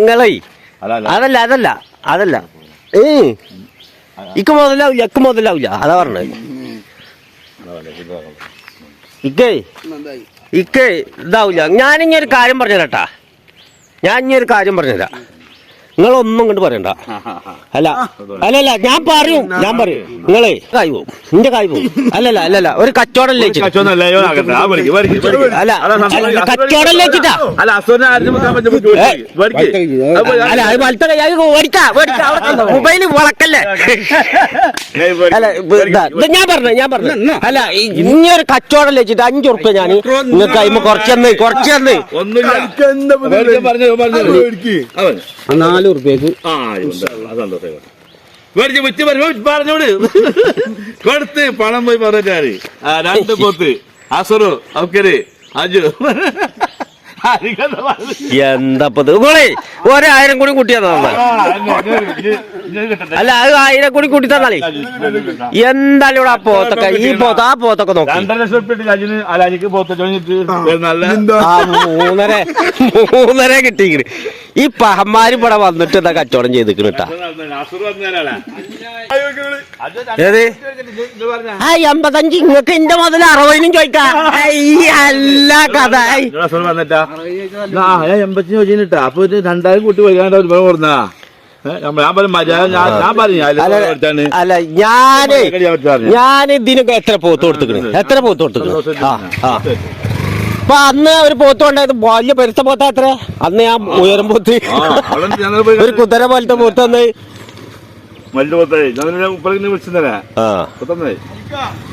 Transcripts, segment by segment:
നിങ്ങളെ. അതല്ല. അതല്ല അതല്ല ഏ ഇക്ക് മുതലാവില്ല ഇക്ക് മുതലാവില്ല അതാ പറഞ്ഞത്. ഇക്കേ ഇക്കേ ഇതാവില്ല ഞാനിങ്ങനെ ഒരു കാര്യം പറഞ്ഞുതരാട്ടാ. ഞാൻ ഇനി ഒരു കാര്യം പറഞ്ഞുതരാം. നിങ്ങളൊന്നും കണ്ട് പറയണ്ട. അല്ല അല്ലല്ല ഞാൻ പറയും ഞാൻ പറയും. നിങ്ങളെ കായ് പോവും. നിന്റെ കായ് പോവും. അല്ലല്ല അല്ലല്ല ഒരു കച്ചവടം അല്ലേ കച്ചവടം അല്ല അല്ല അത് വലത്തെ കൈ മൊബൈൽ വളക്കല്ലേ? അല്ല ഞാൻ പറഞ്ഞു ഞാൻ പറഞ്ഞു. അല്ല ഇനി ഒരു കച്ചവടം ലഭിച്ചിട്ട് അഞ്ചു ഉറുപ്പ്യ ഞാൻ നിങ്ങൾക്ക് അയിമ കുറച്ചെന്ന് കുറച്ചെന്ന് ഒന്നുമില്ല. പറഞ്ഞു നാല് നാല് ഉറുപ്പ്യക്ക്. ആ സന്തോഷം മേടിച്ച് വിറ്റ് പറഞ്ഞു പറഞ്ഞോട്. കൊടുത്ത് പണം പോയി പറഞ്ഞാൽ ആ രണ്ട് പോത്ത്. അസുറു അവക്കര് അജു. എന്താ ഇത്? നിങ്ങളെ ഒരായിരം കൂടി കൂട്ടിയാ തന്നെ അല്ല അത് ആയിരം കൂടി കൂട്ടി തന്നാലേ. എന്തായാലും ഇവിടെ ആ പോത്തൊക്കെ ഈ പോത്ത് ആ പോത്തൊക്കെ നോക്കാം. മൂന്നര മൂന്നര കിട്ടിക്കണ് ഈ പഹന്മാര് ഇവിടെ വന്നിട്ട് എന്താ കച്ചവടം ചെയ്തിക്കണ് കേട്ടാ. ഏത്? ആ എൺപത്തഞ്ച് ഇങ്ങക്ക് എന്റെ മുതൽ അറുപതിനും ചോദിക്കാം. അല്ല കഥ. വന്നിട്ടാ? ആ എൺപത്തി ചോദിച്ചിട്ടാ അപ്പൊ ഇത് രണ്ടായിരം കൂട്ടി വൈകാണ്ട് ഒരു ഞാൻ പറഞ്ഞു അല്ല ഞാൻ ഞാൻ ഇതിനൊക്കെ എത്ര പോത്ത് കൊടുത്തിക്കണ്? എത്ര പോത്ത് കൊടുത്തിക്കണ്? ആ ആ. അപ്പൊ അന്ന് ഒരു പോത്ത് ഉണ്ടായത് വലിയ പെരുത്ത പോത്ത എത്ര? അന്ന് ഞാൻ ഉയരം പോത്ത് ഒരു കുതിര പോലത്തെ പോത്ത് തന്ന്. ഞാൻ ഉപ്പളിങ്ങനെ ആ. പുത്തന്നേ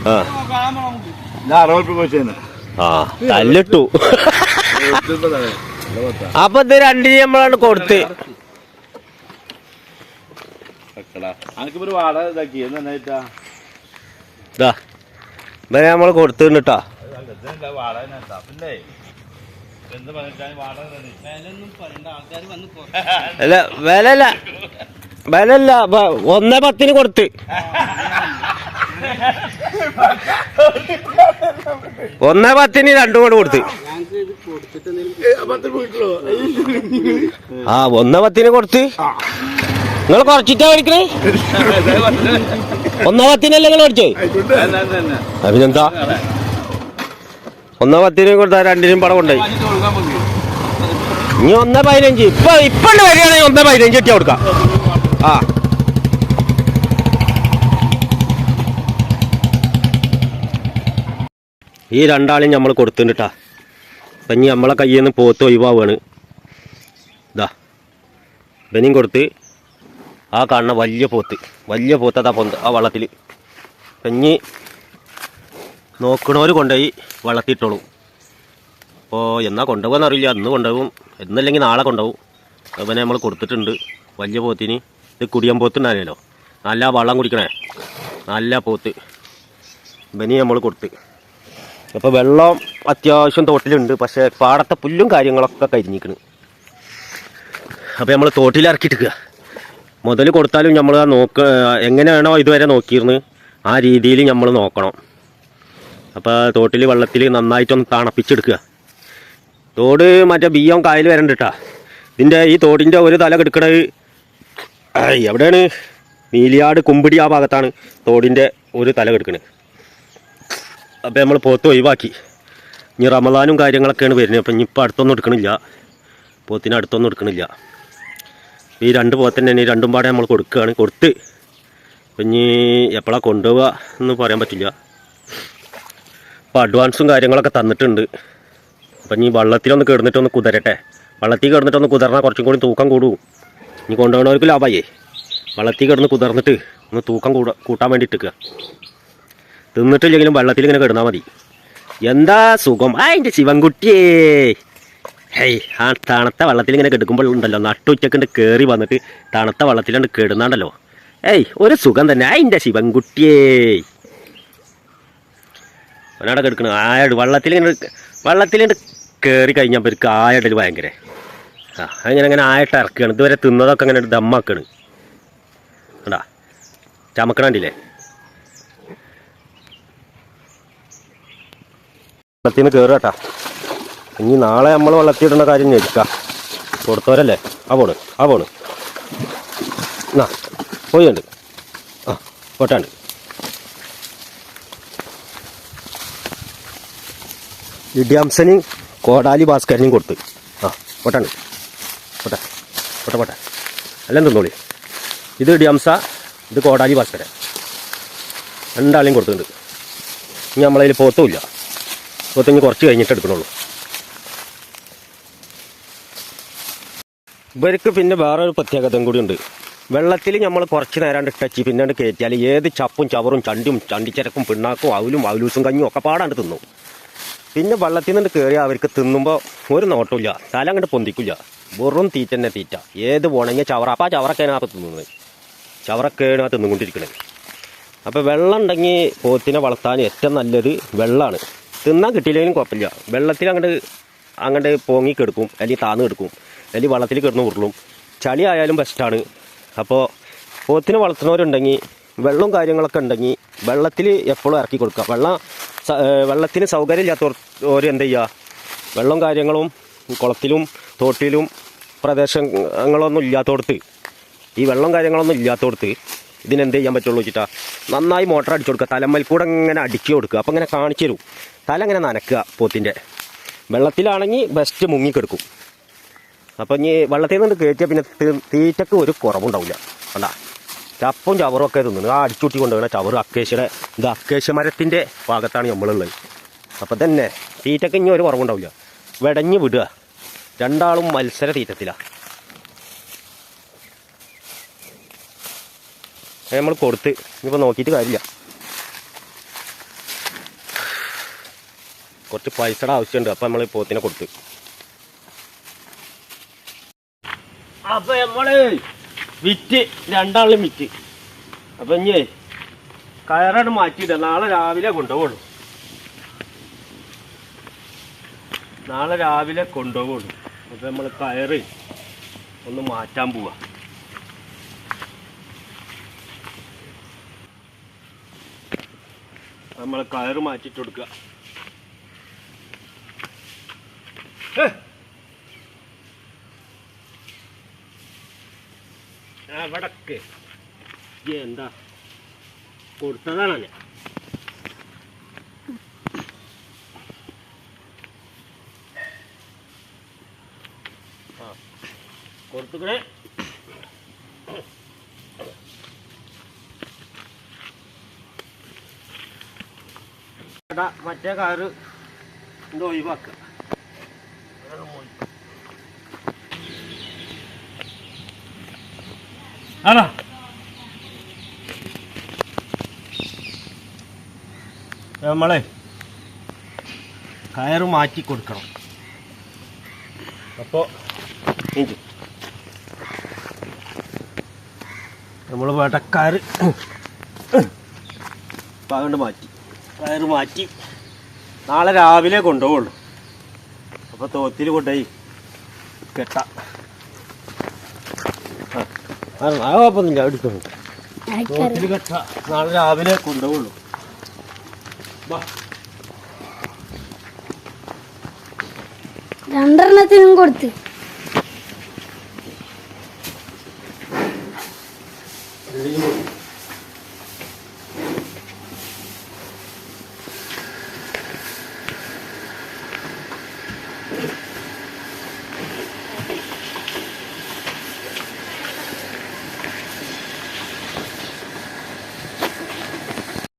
ആ. ഞാൻ അറുപത് രൂപ വെച്ചേന്ന് ആ തല്ലിട്ടു. അപ്പൊ ഇത് രണ്ട് നമ്മളാണ് കൊടുത്ത്. നമ്മൾ ഇവരെ നമ്മൾ കൊടുത്തിട്ടാ അല്ല വില അല്ല വില അല്ല ബ- ഒന്നേ പത്തിന് കൊടുത്ത്. ഒന്നേ പത്തിന് രണ്ടും കൂടെ കൊടുത്ത്. ആ ഒന്നേ പത്തിന് കൊടുത്ത്. നിങ്ങൾ കുറച്ചിട്ടാ മേടിക്കണേ ഒന്നാം പത്തിനല്ലേ നിങ്ങൾ മേടിച്ചേ അതിനെന്താ ഒന്നാം പത്തിന് കൊടുത്താ രണ്ടിനും പടം കൊണ്ടായി ഇനി ഒന്നേ പതിനഞ്ച്. ഇപ്പൊ ഇപ്പൊ വരികയാണെങ്കിൽ ഒന്നേ പതിനഞ്ച് കിട്ടിയാ കൊടുക്കാം. ആ. ഈ രണ്ടാളും നമ്മൾ കൊടുത്തിട്ടാ അപ്പം ഇനി നമ്മളെ കയ്യിൽ നിന്ന് പോത്ത് ഒഴിവാവാണ്. ഇതാ. ബനിയും കൊടുത്ത് ആ കാണുന്ന വലിയ പോത്ത്. വലിയ പോത്തതാ പൊന്ത് ആ വള്ളത്തിൽ ഇനി നോക്കണവർ കൊണ്ടുപോയി വള്ളത്തിട്ടോളൂ. അപ്പോൾ എന്നാ കൊണ്ടുപോകാൻ അറിയില്ല അന്ന് കൊണ്ടുപോകും എന്നല്ലെങ്കിൽ നാളെ കൊണ്ടുപോകും അവനെ നമ്മൾ കൊടുത്തിട്ടുണ്ട്. വലിയ പോത്തിന്. ഇത് കുടിയൻ പോത്തുണ്ടായിരുന്നല്ലോ നല്ല വെള്ളം കുടിക്കണേ. നല്ല പോത്ത്. ഇവന് നമ്മൾ കൊടുത്ത്. അപ്പോൾ വെള്ളം അത്യാവശ്യം തോട്ടിലുണ്ട്. പക്ഷേ പാടത്തെ പുല്ലും കാര്യങ്ങളൊക്കെ കരിഞ്ഞിക്കണ് അപ്പോൾ നമ്മൾ തോട്ടിലിറക്കിയിട്ടിക്കുക മുതൽ കൊടുത്താലും നമ്മൾ ആ നോക്ക് എങ്ങനെയാണോ ഇതുവരെ നോക്കിയിരുന്നത് ആ രീതിയിൽ നമ്മൾ നോക്കണം. അപ്പോൾ തോട്ടിൽ വെള്ളത്തിൽ നന്നായിട്ടൊന്ന് തണുപ്പിച്ചെടുക്കുക. തോട് മറ്റേ ബിയ്യം കായൽ വരണ്ടിട്ടാ. ഇതിന്റെ ഈ തോടിന്റെ ഒരു തല കെടുക്കണത് എവിടെയാണ് നീലിയാട് കുമ്പിടി ആ ഭാഗത്താണ് തോടിന്റെ ഒരു തല കെടുക്കുന്നത് അപ്പോൾ നമ്മൾ പോത്ത് ഒഴിവാക്കി. ഇനി റമദാനും കാര്യങ്ങളൊക്കെയാണ് വരുന്നത്. അപ്പം ഇനി ഇപ്പം അടുത്തൊന്നും എടുക്കണില്ല. പോത്തിന് അടുത്തൊന്നും എടുക്കണില്ല. ഈ രണ്ട് പോത്തന്നെ ഇനി രണ്ടും പാടെ നമ്മൾ കൊടുക്കുകയാണ് കൊടുത്ത് അപ്പം ഇനി എപ്പോഴാണ് കൊണ്ടുപോവുക എന്ന് പറയാൻ പറ്റില്ല. അപ്പോൾ അഡ്വാൻസും കാര്യങ്ങളൊക്കെ തന്നിട്ടുണ്ട്. അപ്പം ഇനി വള്ളത്തിലൊന്ന് കിടന്നിട്ടൊന്ന് കുതിരട്ടെ. വള്ളത്തിൽ കിടന്നിട്ടൊന്ന് കുതിർന്നാൽ കുറച്ചും കൂടി തൂക്കം കൂടും. ഇനി കൊണ്ടുപോകണവർക്ക് ലാഭമായേ വെള്ളത്തിൽ കിടന്ന് കുതിർന്നിട്ട് ഒന്ന് തൂക്കം കൂട കൂട്ടാൻ വേണ്ടിയിട്ടിക്കുക തിന്നിട്ടില്ലെങ്കിലും വെള്ളത്തിൽ ഇങ്ങനെ കിടന്നാൽ മതി. എന്താ സുഖം? ആ എന്റെ ശിവൻകുട്ടിയേ. ഹേയ് ആ തണുത്ത വെള്ളത്തിൽ ഇങ്ങനെ കിടക്കുമ്പോൾ ഉണ്ടല്ലോ നട്ടുച്ചക്കുണ്ട് കയറി വന്നിട്ട് തണുത്ത വെള്ളത്തിലുണ്ട് കിടന്നാണ്ടല്ലോ. ഏയ് ഒരു സുഖം തന്നെ. ആ എന്റെ ശിവൻകുട്ടിയേ. അവനവിടെ കിടക്കണ. ആയട് വെള്ളത്തിലിങ്ങനെ വെള്ളത്തിലിണ്ട് കയറി കഴിഞ്ഞപ്പോൾ ആയടൽ ഭയങ്കര. ആ അങ്ങനെ അങ്ങനെ ആയിട്ട് ഇറക്കുകയാണ് ഇതുവരെ തിന്നതൊക്കെ അങ്ങനെ ദമ്മാക്കാണ്. കണ്ടാ? ചമക്കണണ്ടില്ലേ വെള്ളത്തിൽ നിന്ന് കയറുക കേട്ടാ. ഇനി നാളെ നമ്മൾ വെള്ളത്തിയിടേണ്ട കാര്യം ഞെരുക്കാം കൊടുത്തവരല്ലേ? ആ പോണ് ആ പോണ്. എന്നാ പോയിണ്ട് ആ പോട്ടാണ്ട് ഇടിയാംസനും കോടാലി ഭാസ്കരനും കൊടുത്ത്. ആ പോട്ടാണ്ട് പോട്ടെ പോട്ടെ പോട്ടെ. എല്ലാം തിന്നോളി ഇത് ഡിയംസ ഇത് കോടാലി ഭാസ്കരൻ. രണ്ടാളെയും കൊടുത്തിട്ടുണ്ട്. ഇനി നമ്മളതിൽ പോത്തുമില്ല. പോത്തിഞ്ഞ് കുറച്ച് കഴിഞ്ഞിട്ട് എടുക്കണുള്ളൂ. ഇവർക്ക് പിന്നെ വേറൊരു പ്രത്യേകതയും കൂടി ഉണ്ട്. വെള്ളത്തിൽ നമ്മൾ കുറച്ച് നേരം പിന്നെ പിന്നീട് കയറ്റിയാൽ ഏത് ചപ്പും ചവറും ചണ്ടിയും ചണ്ടിച്ചരക്കും പിണ്ണാക്കും അവലും അവലൂസും കഞ്ഞും ഒക്കെ പാടാണ്ട് തിന്നും. പിന്നെ വെള്ളത്തിൽ നിന്ന് കയറി അവർക്ക് തിന്നുമ്പോൾ ഒരു നോട്ടമില്ല തല അങ്ങോട്ട് പൊന്തിക്കില്ല. വെറും തീറ്റ തന്നെ തീറ്റ. ഏത് ഉണങ്ങിയ ചവറ. അപ്പോൾ ആ ചവറക്കേനകത്ത് തിന്നുന്നത്. ചവറൊക്കെയാണ് ആ തിന്നുകൊണ്ടിരിക്കുന്നത് അപ്പോൾ വെള്ളം ഉണ്ടെങ്കിൽ പോത്തിനെ വളർത്താൻ ഏറ്റവും നല്ലത് വെള്ളമാണ് തിന്നാൻ കിട്ടിയില്ലെങ്കിലും കുഴപ്പമില്ല. വെള്ളത്തിൽ അങ്ങോട്ട് അങ്ങോട്ട് പൊങ്ങി കെടുക്കും. അല്ലെങ്കിൽ താന്ന് കെടുക്കും. അല്ലെങ്കിൽ വെള്ളത്തിൽ കിടന്ന് ഉരുളും. ചളി ആയാലും ബെസ്റ്റാണ് അപ്പോൾ പോത്തിനെ വളർത്തുന്നവരുണ്ടെങ്കിൽ വെള്ളവും കാര്യങ്ങളൊക്കെ ഉണ്ടെങ്കിൽ വെള്ളത്തിൽ എപ്പോഴും ഇറക്കി കൊടുക്കുക. വെള്ളം വെള്ളത്തിന് സൗകര്യം വെള്ളത്തിന് സൗകര്യമില്ലാത്തവർ എന്ത് ചെയ്യുക വെള്ളവും കാര്യങ്ങളും കുളത്തിലും തോട്ടിലും പ്രദേശങ്ങളൊന്നും ഇല്ലാത്തോടത്ത് ഈ വെള്ളം കാര്യങ്ങളൊന്നും ഇല്ലാത്തോടത്ത് ഇതിനെന്ത് ചെയ്യാൻ പറ്റുള്ളൂ വെച്ചിട്ടാ നന്നായി മോട്ടർ അടിച്ചു കൊടുക്കുക തലമ്മൽ കൂടെ ഇങ്ങനെ അടിച്ചു കൊടുക്കുക. അപ്പം ഇങ്ങനെ കാണിച്ചു തരും. തല ഇങ്ങനെ നനക്കുക പോത്തിന്റെ വെള്ളത്തിലാണെങ്കിൽ ബെസ്റ്റ് മുങ്ങിക്കെടുക്കും. അപ്പം ഇനി വെള്ളത്തിൽ നിന്ന് കയറ്റിയാൽ പിന്നെ തീറ്റക്ക് ഒരു കുറവുണ്ടാവില്ല കണ്ടാ? ചപ്പും ചവറും ഒക്കെ തിന്നുന്നു ആ അടിച്ചുട്ടി കൊണ്ടുപോകുന്ന ചവറ് അക്കേഷ്യയുടെ ഇത് അക്കേഷ്യ മരത്തിന്റെ ഭാഗത്താണ് നമ്മളുള്ളത്. അപ്പം തന്നെ തീറ്റക്ക് ഇനി ഒരു കുറവുണ്ടാവില്ല വെടഞ്ഞ് വിടുക. രണ്ടാളും മത്സര തീറ്റത്തിലാണ് നമ്മൾ കൊടുത്ത് ഇനിയിപ്പോൾ നോക്കിയിട്ട് കാര്യമില്ല. കുറച്ച് പൈസയുടെ ആവശ്യമുണ്ട് അപ്പം നമ്മൾ പോത്തിനെ കൊടുത്ത്. അപ്പം നമ്മൾ വിറ്റ് രണ്ടാളും വിറ്റ്. അപ്പം ഇനി കയറാണ് മാറ്റിയിട്ട നാളെ രാവിലെ കൊണ്ടുപോകുള്ളൂ നാളെ രാവിലെ കൊണ്ടുപോകുള്ളൂ അപ്പൊ നമ്മൾ കയറ് ഒന്ന് മാറ്റാൻ പോവാ. നമ്മൾ കയറ് മാറ്റിട്ട് കൊടുക്കുക. വടക്ക് എന്താ? കൊടുത്തതാണ് ഞാൻ? കൊടുത്തുക്കണേ. മറ്റേ കാറ് ഇത് ഒഴിവാക്കുക ആണോ? നമ്മളെ കയറ് മാറ്റി കൊടുക്കണം. അപ്പോൾ നമ്മൾ വേട്ടക്കാർ പകണ്ട് മാറ്റി. കയറ് മാറ്റി. നാളെ രാവിലെ കൊണ്ടുപോകുള്ളൂ. അപ്പോൾ തോത്തിൽ കൊണ്ടുപോയി കെട്ട. ആ കുഴപ്പമൊന്നുമില്ല. എടുക്കുന്നു തോത്തിൽ കെട്ട. നാളെ രാവിലെ കൊണ്ടുപോകുള്ളൂ. വാ. രണ്ടെണ്ണത്തിനും കൊടുത്ത്.